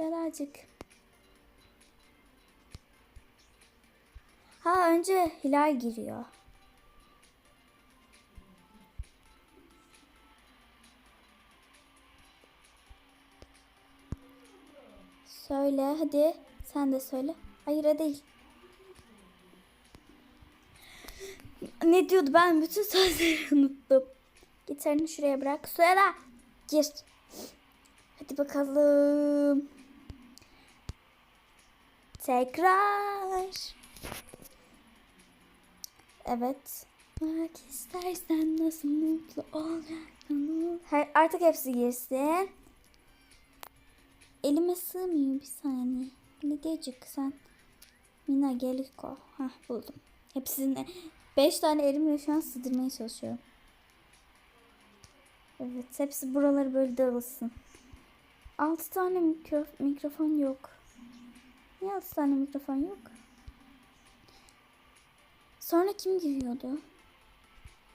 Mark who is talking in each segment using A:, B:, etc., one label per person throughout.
A: Seracık. Ha önce Hilal giriyor. Söyle hadi. Sen de söyle. Hayır değil. Ne diyordu ben bütün sözleri unuttum. Gitarını şuraya bırak. Suya da gir. Hadi bakalım. Tekrar. Evet. Bak istersen nasıl mutlu olacaksın. Artık hepsi girsin. Elime sığmıyor bir saniye. Lidecik sen. Mina Geliko. Hah buldum. Hepsini. Beş tane elimle şu an sığdırmaya çalışıyorum. Evet hepsi buraları böyle dağılsın. Altı tane mikro, mikrofon yok. Niye altı tane mikrofon yok? Sonra kim giriyordu?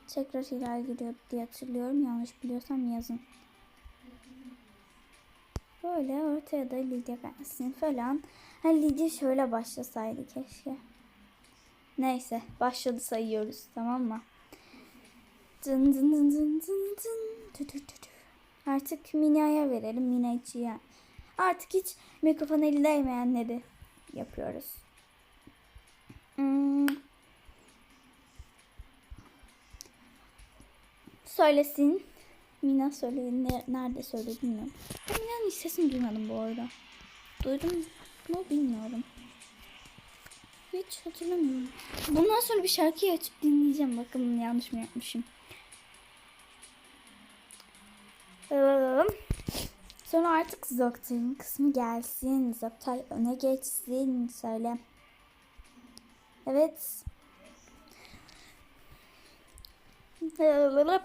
A: Tekrar Hilal giriyordu diye hatırlıyorum. Yanlış biliyorsam yazın. Böyle ortaya da Lidya gelsin falan. Ha Lidya şöyle başlasaydı keşke. Neyse başladı sayıyoruz tamam mı? Dın dın dın dın dın dın. Tü tü tü tü. Artık Mina'ya verelim. Mina içi ya. Artık hiç mikrofon eli değmeyenleri yapıyoruz. Hmm. Söylesin. Mina söyledi. Ne- Nerede söyledi bilmiyorum. Ben Mina'nın hiç sesini duymadım bu arada. Duydum mu bilmiyorum. Hiç hatırlamıyorum. Bundan sonra bir şarkıyı açıp dinleyeceğim. Bakın yanlış mı yapmışım. Sonra artık Zoktay'ın kısmı gelsin. Zoktay öne geçsin. Söyle. Evet.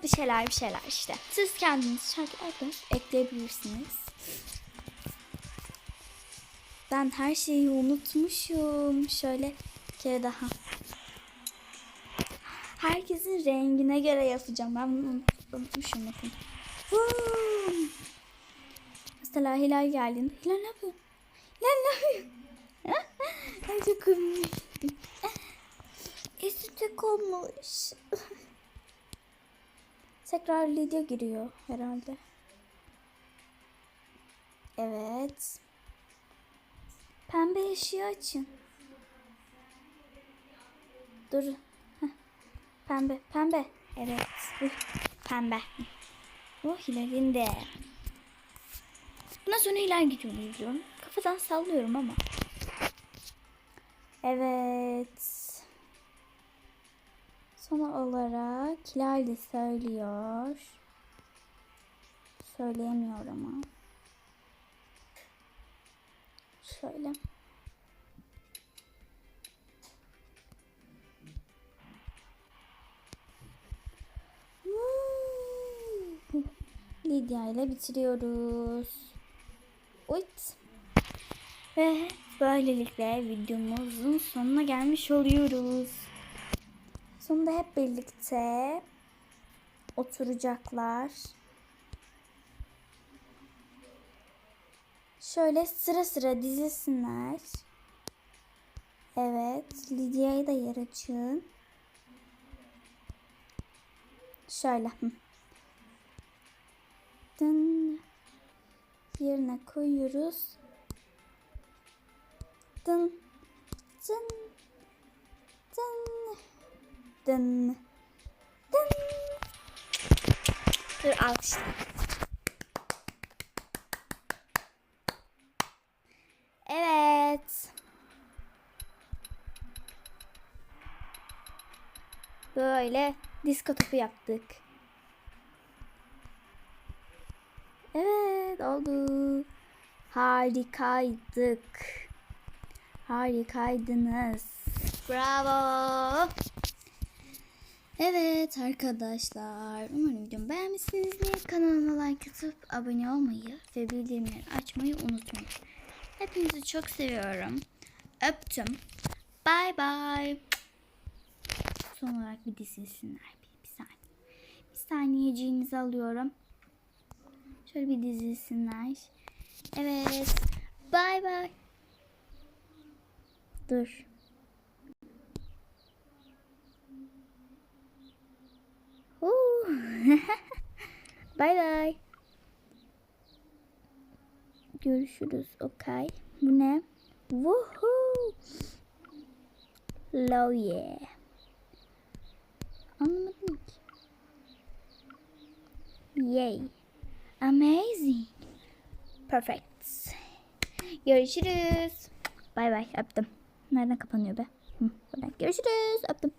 A: Bir şeyler bir şeyler işte. Siz kendiniz şarkı arkadaş ekleyebilirsiniz. Ben her şeyi unutmuşum. Şöyle bir kere daha. Herkesin rengine göre yapacağım. Ben bunu unut- unutmuşum bakın. Mesela Hilal geldiğinde. Hilal ne yapıyor? Hilal ne yapıyor? Ay çok komik. Üstü tek olmuş. Tekrar Lidya giriyor herhalde. Evet. Pembe ışığı açın. Dur. Pembe, pembe. Evet. Pembe. O Hilal'in de. Bundan sonra Hilal gidiyor diye biliyorum. Kafadan sallıyorum ama. Evet. Son olarak Hilal de söylüyor. Söyleyemiyor ama. Şöyle. Lidya ile bitiriyoruz. Uyt. Ve böylelikle videomuzun sonuna gelmiş oluyoruz. Sonunda hep birlikte oturacaklar. Şöyle sıra sıra dizilsinler. Evet. Lidya'ya da yer açın. Şöyle. Yerine koyuyoruz. Dın. Dın. Dın. Dın. Dın. Dur alkışla. Evet. Böyle disko topu yaptık. Evet oldu. Harikaydık. Harikaydınız. Bravo. Evet arkadaşlar. Umarım videomu beğenmişsinizdir. Kanalıma like atıp abone olmayı ve bildirimleri açmayı unutmayın. Hepinizi çok seviyorum. Öptüm. Bye bye. Son olarak bir dizilsinler. Bir, bir saniye. Bir saniyeciğinizi alıyorum. Şöyle bir dizilsinler. Evet. Bay bay. Dur. Bay bay. Görüşürüz. Okay. Bu ne? Woohoo. Low yeah. Anlamadım ki. Yay. Amazing. Perfect. Görüşürüz. Bay bay. Öptüm. Nereden kapanıyor be? Hı, buradan. Görüşürüz. Öptüm.